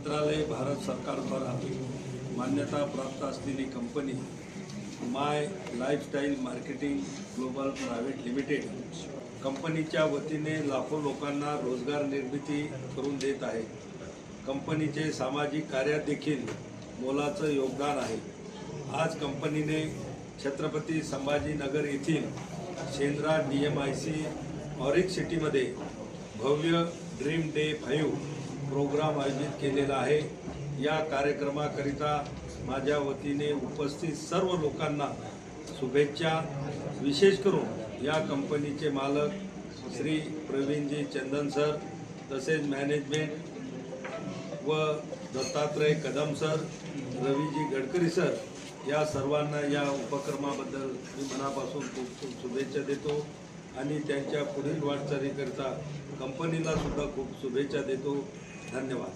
मंत्रालय भारत सरकारद्वारा मान्यता प्राप्त असलेली company my lifestyle marketing global private limited कंपनीच्या वतीने लाखो लोकांना रोजगार निर्मिती करून देत आहे. कंपनीचे सामाजिक कार्यात देखील मोलाचं योगदान आहे. आज कंपनीने छत्रपती संभाजीनगर येथील Shendra D M I C Auric सिटीमध्ये भव्य ड्रीम डे फाईव्ह प्रोग्राम आयोजित केलेला आहे. या कार्यक्रमाकरिता माझ्या वतीने उपस्थित सर्व लोकांना शुभेच्छा. विशेष करून या कंपनीचे मालक श्री प्रवीणजी चंदन सर तसेच मॅनेजमेंट व दत्तात्रय कदम सर रवीजी गडकरी सर या सर्वांना या उपक्रमाबद्दल मी मनापासून खूप खूप शुभेच्छा देतो आणि त्यांच्या पुढील वाटचालीकरिता कंपनीला सुद्धा खूप शुभेच्छा देतो. धन्यवाद